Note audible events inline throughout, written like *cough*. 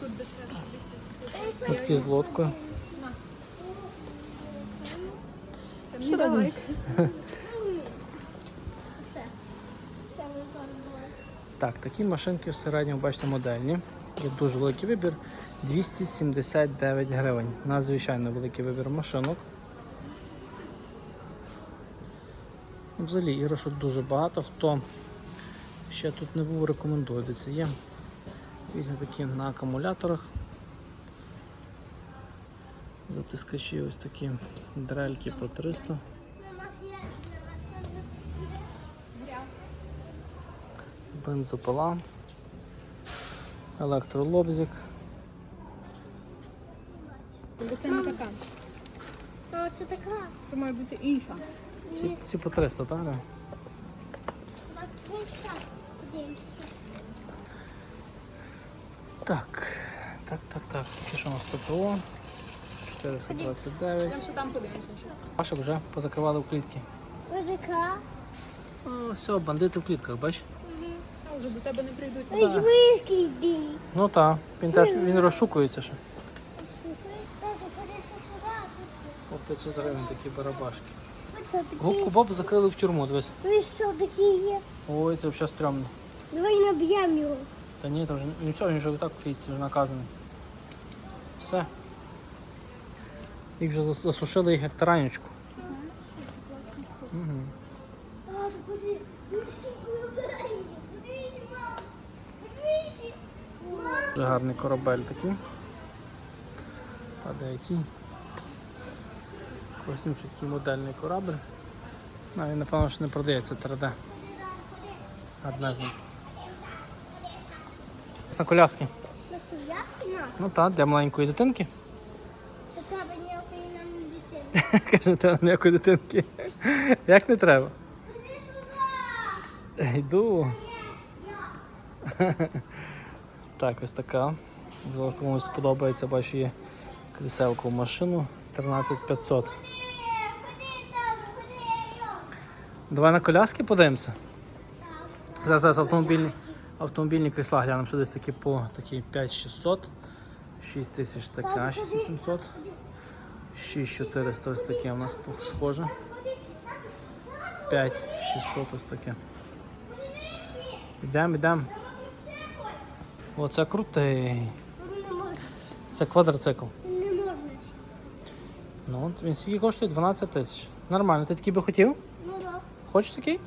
Тут дешевше 280. Ось такі з лодкою. Порвали. Так, такі машинки в середньому, бачите, модельні. Є дуже великий вибір. 279 гривень. Надзвичайно великий вибір машинок. Взагалі іграшок дуже багато. Хто ще тут не був, рекомендую. Дивіться, є різні такі на акумуляторах. Затискачі ось такі дрельки по 300. Бензопила. Електролобзик. Це не така. А, це така. Це має бути інша. Ці, ці по 300, так? Ре? Так, це так. Подивимося. Так, так, так, так. Що у нас ПТО? 429. Там що там подивимося. Пашок вже позакривали в клітки. Ось. О, все, бандити в клітках, бач? А вже до тебе не прийдуть. Ой, вишки бій. Ну так, він теж він розшукується ще. По 500 гривень такі барабашки. Губку Боб закрили в тюрму, дивись. Ви що такі є? Ой, це взагалі стрьомно. Давай наб'ємо його. Та ні, то вже все, він вже так вже наказаний. Все. Їх вже засушили їх як. Мама. Дуже гарний корабель такий. Падає тінь. Класнючий такий модельний корабль. Ну, він, напевно, що не продається 3D. Одна з них. На коляски. На коляски нас. Ну так, для маленької дитинки. Це треба ніякої нам дитини. *laughs* Каже, треба ніякої дитинки. Як не треба? Йду. *laughs* Так, ось така. Можливо, комусь сподобається, бачу, є кріселку в машину 13500. Ходи, там, ходи, йо. Давай на коляски подивимося. Зараз, зараз автомобільні, автомобільні крісла глянемо, що десь такі по такі 5600, 6000 така, 6700, 6400 ось таке у нас схоже. 5600 ось таке. Йдемо, йдемо. Оце крутий. Це квадроцикл. Не можна. Ну, він скільки коштує 12 тисяч. Нормально. Ти такий би хотів? Ну так. Хочеш такий?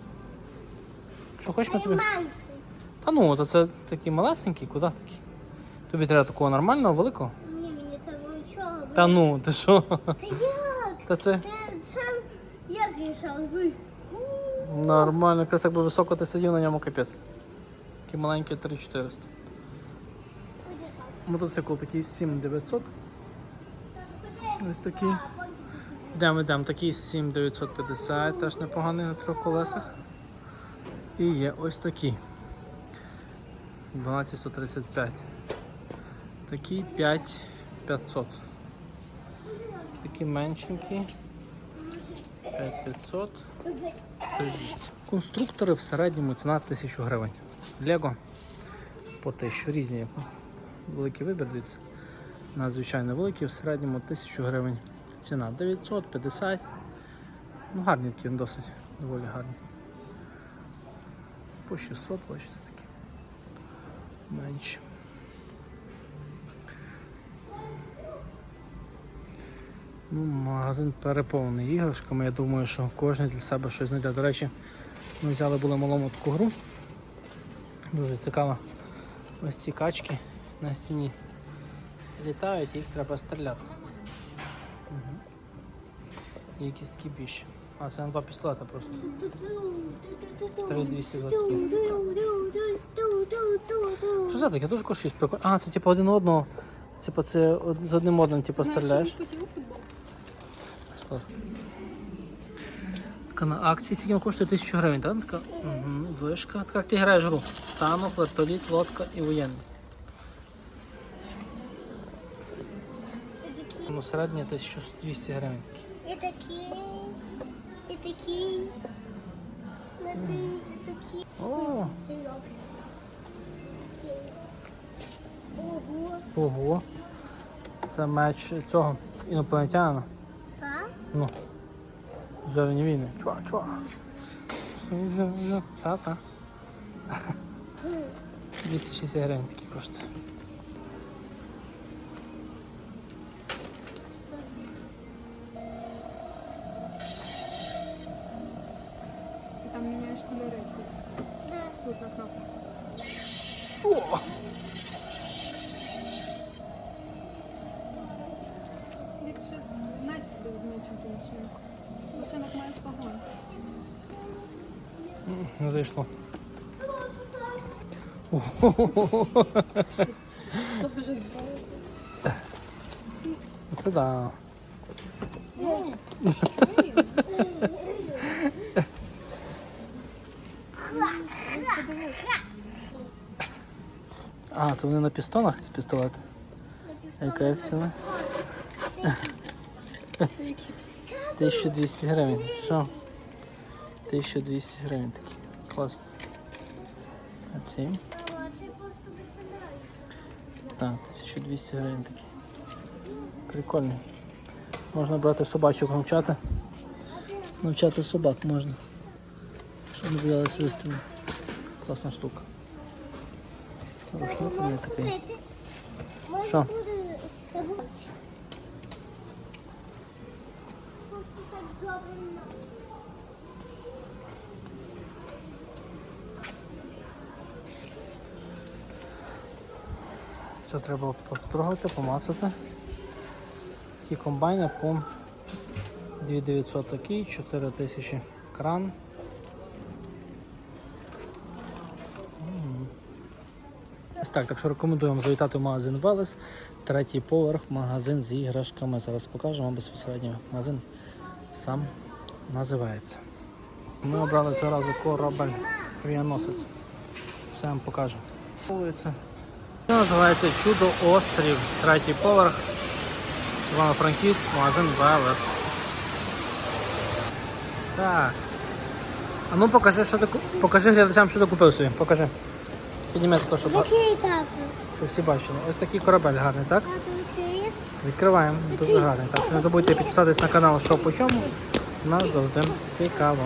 Що хочеш ми тобі? Та ну, то це такий малесенький, куди такий? Тобі треба такого нормального, великого? Ні, мені того нічого. Та ну, ти що? Та як? Та це Це сам як рішав? Нормально, якраз якби високо ти сидів на ньому капець. Такий маленький 3400. Мотоцикл такий 7900. Ось такий. Йдемо, йдемо, такий 7950, теж непоганий на трьох колесах. І є ось такий. 12135. Такий 5500. Такий меншенький. 5500. 3200. Конструктори в середньому ціна 1000 гривень. Лего по 1000 різні. Великий вибір, дивіться. Надзвичайно великий, в середньому 1000 гривень. Ціна 950. Ну, гарні такі досить, доволі гарні. По 600, бачите такі. Ну, магазин переповнений іграшками. Я думаю, що кожен для себе щось знайде. До речі, ми взяли були малому таку гру. Дуже цікава. Ось ці качки на стіні літають, їх треба стріляти. Угу. Якісь такі більші. А, це на два пістолета просто. 3225. Що це таке? Дуже коштує прикольно. А, це типу один одного. Типу це з одним одним типу, стріляєш. Така на акції скільки коштує 1000 гривень, так? Така угу, вишка. Так як ти граєш гру? Танок, вертоліт, лодка і воєнний. Ну, середня 1200 гривень. І такі, і такі, і такі. О, Ого. Ого. Це меч цього інопланетянина. Так? Ну. Зоряні війни. Чува, чува. Та-та. 260 гривень такі коштує. І міняєш кольори. Да. Тут кнопку. О! Ліпше меч собі візьми, чим ту машинку. Машинок маєш багато. Не зайшло. Що вже збрали? Це да. Ну, що він? Лучше дивись. А, це вони на пістонах ці пістолети. Яка їх ціна? 1200 гривень. Що? 1200 гривень такі. Класно. А ці? Так, 1200 гривень такі. Прикольний. Можна брати собачок навчати. Навчати собак можна. Щоб не боялись вистрілу. Класна штука. Рушниця не такий. Що? Це треба потрогати, помацати. Такі комбайни по 2900 такий, 4000 кран. Так, так що рекомендуємо завітати в магазин Велес. Третій поверх, магазин з іграшками. Зараз покажемо безпосередньо магазин сам називається. Ми обрали разу корабель Кріяносець. Все вам. Вулиця. Це називається Чудо Острів, третій поверх. Івано-Франківськ, магазин Велес. Так. А ну покажи, що ти покажи глядачам, що ти купив собі. Покажи. Підніми тако, щоб, Який тато? щоб всі бачили. Ось такий корабель гарний, так? Тато відкриєш? Відкриваємо. Дуже гарний. Так що не забудьте підписатись на канал, що по чому. Нас завжди цікаво.